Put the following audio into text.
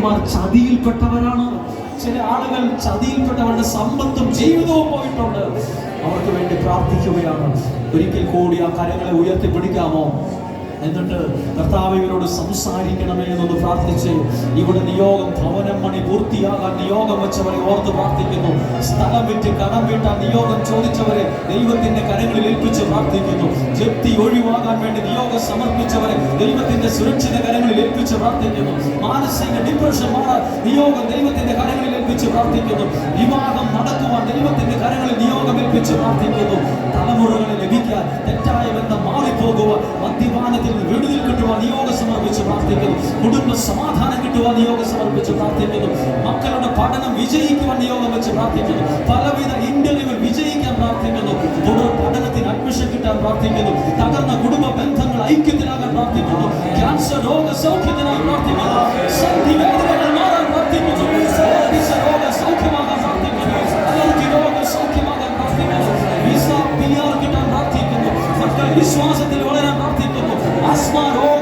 ചതിയിൽപ്പെട്ടവരാണ്. ചില ആളുകൾ ചതിയിൽപ്പെട്ടവരുടെ സമ്പത്തും ജീവിതവും പോയിട്ടുണ്ട്. അവർക്ക് വേണ്ടി പ്രാർത്ഥിക്കുകയാണ്. ഒരിക്കൽ കൂടി ആ കരങ്ങളെ ഉയർത്തിപ്പിടിക്കാമോ? എന്നിട്ട് കർത്താവ് ഇവരോട് സംസാരിക്കണമേ എന്നൊന്ന് പ്രാർത്ഥിച്ച് ഇവിടെ നിയോഗം ഭവനം മണി പൂർത്തിയാകാൻ നിയോഗം വെച്ചവരെ ഓർത്ത് പ്രാർത്ഥിക്കുന്നു. സ്ഥലം വിറ്റ് കടം വീട്ടാൻ നിയോഗം ചോദിച്ചവരെ ദൈവത്തിന്റെ കരങ്ങളിൽ ഏൽപ്പിച്ച് പ്രാർത്ഥിക്കുന്നു. ജപ്തി ഒഴിവാകാൻ വേണ്ടി നിയോഗം സമർപ്പിച്ചവരെ ദൈവത്തിന്റെ സുരക്ഷിത കരങ്ങളിൽ ഏൽപ്പിച്ച് പ്രാർത്ഥിക്കുന്നു. മാനസിക ഡിപ്രഷൻ മാറാൻ നിയോഗം ദൈവത്തിന്റെ കരങ്ങളിൽ ഏൽപ്പിച്ച് പ്രാർത്ഥിക്കുന്നു. വിവാഹം നടക്കുവാൻ ദൈവത്തിന്റെ കരങ്ങളിൽ നിയോഗം ഏൽപ്പിച്ച് പ്രാർത്ഥിക്കുന്നു. തലമുറകളെ ലഭിക്കാൻ തെറ്റായ ബന്ധം മാറിപ്പോകുവാൻ മദ്യപാനത്തിൽ നിന്ന് വിടുതൽ കിട്ടുവാൻ നിയോഗം സമർപ്പിച്ച് പ്രാർത്ഥിക്കുന്നു. കുടുംബ സമാധാനം കിട്ടുവാൻ നിയോഗം സമർപ്പിച്ച് പ്രാർത്ഥിക്കുന്നു. മക്കളുടെ പഠനം വിജയിക്കുവാൻ നിയോഗം വെച്ച് പ്രാർത്ഥിക്കുന്നു. പലവിധ ഇന്റർവ്യൂവിൽ വിജയിക്കാൻ പ്രാർത്ഥിക്കുന്നു. തുടർ പഠനത്തിന് അഡ്മിഷൻ കിട്ടാൻ പ്രാർത്ഥിക്കുന്നു. തകർന്ന കുടുംബ ബന്ധങ്ങൾ ഐക്യത്തിനാകാൻ പ്രാർത്ഥിക്കുന്നു. ക്യാൻസർ രോഗ സൗഖ്യത്തിനായി പ്രാർത്ഥിക്കുന്നു. സന്ധി വേദനകൾ മാറാൻ പ്രാർത്ഥിക്കുന്നു. രോഗ സൗഖ്യമാകാൻ പ്രാർത്ഥിക്കുന്നു. അലർജി രോഗ സൗഖ്യമാകാൻ പ്രാർത്ഥിക്കുന്നു. വിസ പി ആർ കിട്ടാൻ പ്രാർത്ഥിക്കുന്നു. മക്കൾ വിശ്വാസത്തിൽ വളരാൻ പ്രാർത്ഥിക്കുന്നു. ആസ്മ രോഗ സൗഖ്യത്തിനായി